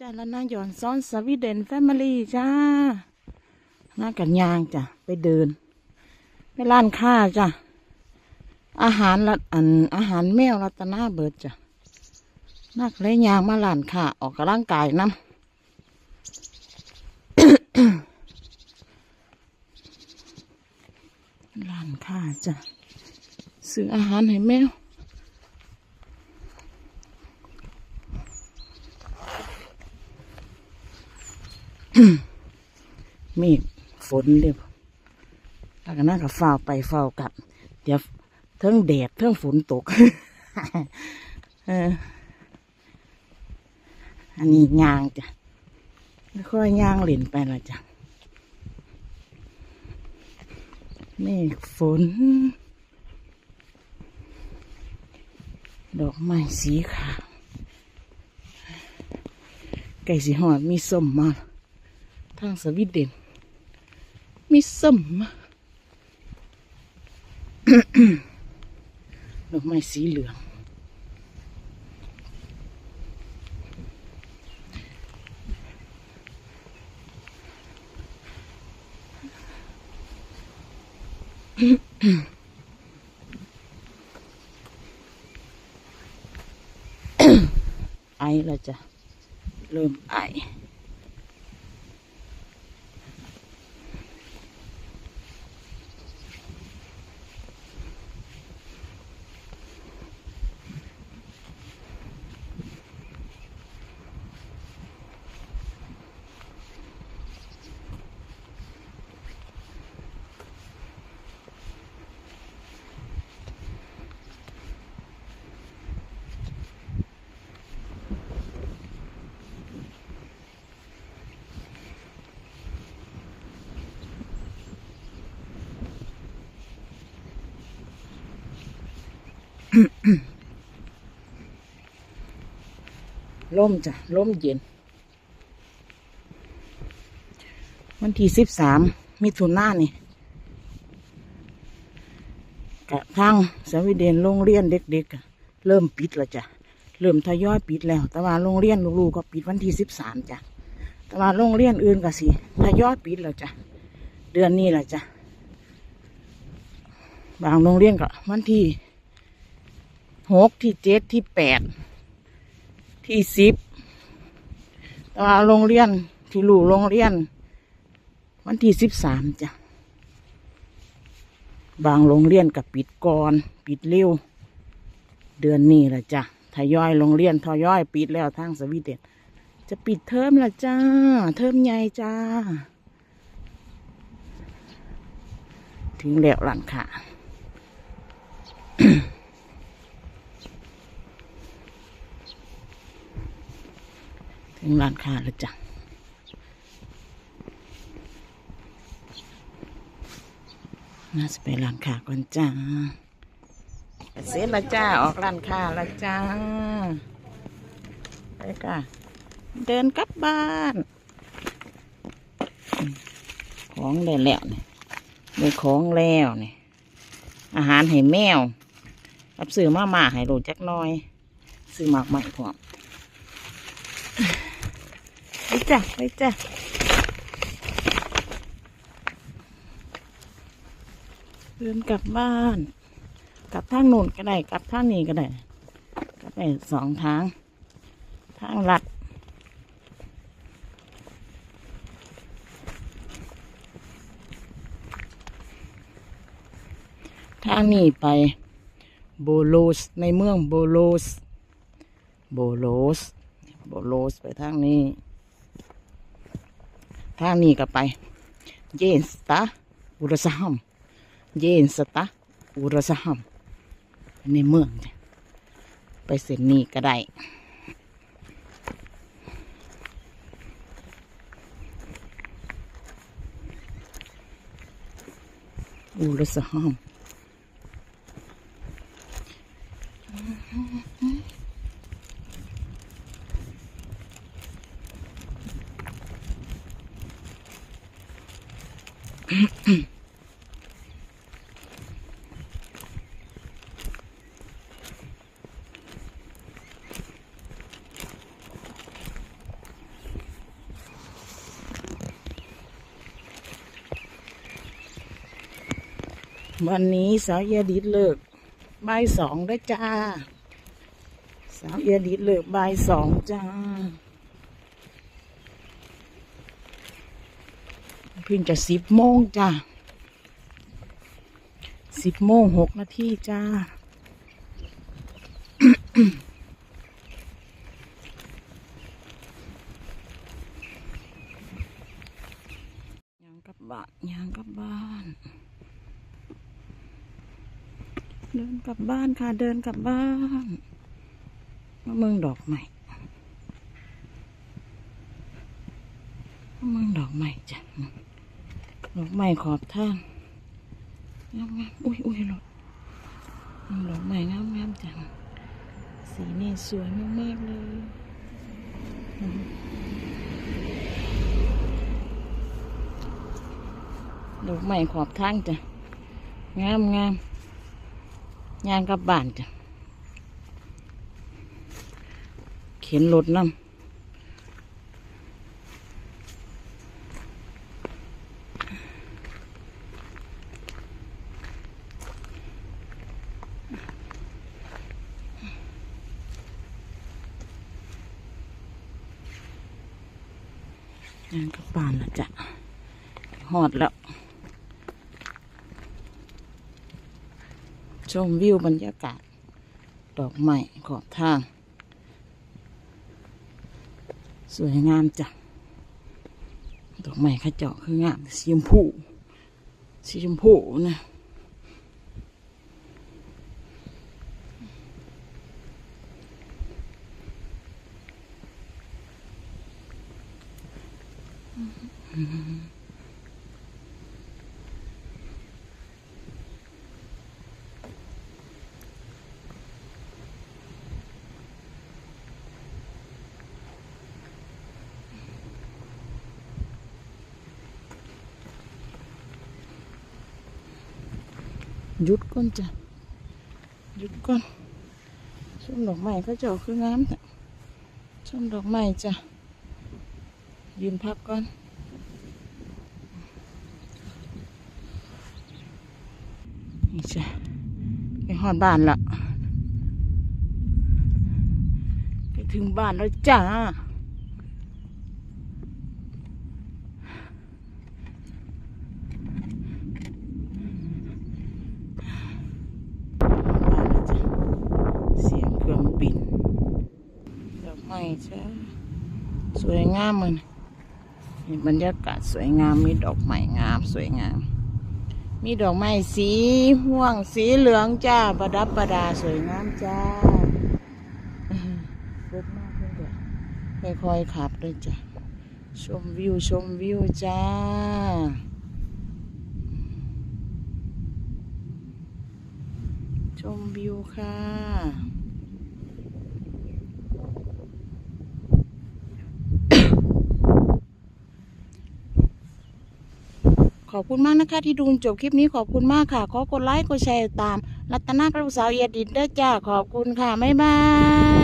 จ้าแล้วนายอนซ้อนสวีเดนแฟมิลี่จ้าน่ากันยางจ้ะ ไปเดิน ไปร้านค้าจ้ะ อาหารละอันอาหารแมวรัตนาเบิดจ้ะนักเลยยางมาร้านค้าออกกำลังกายน้ำร้านค้าจ้ะซื้ออาหารให้แมว เมฆฝนเรียบแล้วก็น่ากับฝ้าไปฝ้ากลับ เดี๋ยวเทิงแดดเทิงฝนตกเอออันนี้ยางจ้ะแล้วค่อยยางเหล่นไปละจ้ะเมฆฝน ดอกไม้สีขาวไก่สีหอดมีส้มมาทางสวีเดน มีส้มดอกไม้สีเหลือง ไอแล้วจ้ะเริ่มไอ ล่มจ้ะล่มเย็น วันที่สิบสามมิถุนายนนี่กะทางสวีเดนโรงเรียนเด็กๆ เริ่มปิดแล้วจ้ะ เริ่มทยอยปิดแล้ว แต่ว่าโรงเรียนลูกๆก็ปิดวันที่สิบสามจ้ะ แต่ว่าโรงเรียนอื่นก็สิทยอยปิดแล้วจ้ะ เดือนนี้แหละจ้ะ บางโรงเรียนก็วันที่หกที่เจ็ดที่แปด ที่สิบตาโรงเรียนที่ลูกโรงเรียน วันที่สิบสามจ้ะ บางโรงเรียนกับปิดก่อน ปิดเร็ว เดือนนี้แหละจ้ะทยอยโรงเรียนทยอยปิดแล้วทางสวีเดนจะปิดเทอมละจ้า เทอมใหญ่จ้า ถึงแล้วหลันค่ะ ถึงร้านค้าแล้วจ้ะน่าจะไปร้านค้าก่อนจ้าเสร็จแล้วจ้า ออกร้านค้าแล้วจ้า ไปค่ะ เดินกลับบ้าน ของได้แล้วเนี่ได้ของแล้วเนี่ย อาหารให้แมวรับซื้อมาหมาให้โรจักน้อย ซื้อหมากใหม่พร้อม ไปจ้ะไปจ้ะเดินกลับบ้าน กลับทางโน้นก็ได้ กลับทางนี้ก็ได้กลับไปสองทาง ทางลัดทางนี้ไปโบโลสในเมืองโบโลสโบโลสโบโลสไปทางนี้ ทางนี้ก็ไป เยนสตาอุรสหัมเยนสตาอุรสหัมในเมืองไปเส้นนี้ก็ได้อุรสหัม วันนี้สาวเอียดิดเลิกบ่ายสองได้จ้า สาวเอียดิดเลิกบ่ายสองจ้าเพิ่งจะสิบโมงจ้าสิบโมงหกนาทีจ้ายางกลับบ้านยางกลับบ้าน เดินกลับบ้านค่ะ เดินกลับบ้านมะเมืองดอกใหม่มะเมืองดอกใหม่จ้ะดอกใหม่ขอบท่างงามงามอุ้ยอุ้ยรถดดอกใหม่งามงามจังสีนี่สวยมากๆเลยดอกใหม่ขอบทางจ้ะ งามงาม ยางกลับบ้านจ้ะเข็นรถน้ำยางกลับบ้านแล้วจ้ะหอดแล้ว ชมวิวบรรยากาศ ดอกไม้ขอบทาง สวยงามจ้ะ ดอกไม้ขจอคืองามสีชมพูสีชมพูนะ หยุดก่อนจ้ะหยุดก่อนชมดอกไม้ขจอกคืองามจ้ะชมดอกไม้จ้ะยืนพักก่อนนี่จ้ะไปหอดบ้านละไปถึงบ้านแล้วจ้า บ้านแล้วจ้ะเสียงเครื่องบินดอกไม้ จ้ะสวยงามมันเห็นบรรยากาศสวยงามมีดอกไม้งามสวยงาม มีดอกไม้สีม่วงสีเหลืองจ้าประดับประดาสวยงามจ้ารถมากเลยจ้ะค่อยๆขับเลยจ้ะชมวิวชมวิวจ้าชมวิวค่ะ ขอบคุณมากนะคะ ที่ดูจบคลิปนี้ขอบคุณมากค่ะ ขอกดไลค์กดแชร์ตาม รัตนากระสาวเอียดดินเด้อจ้าขอบคุณค่ะ บ๊ายบาย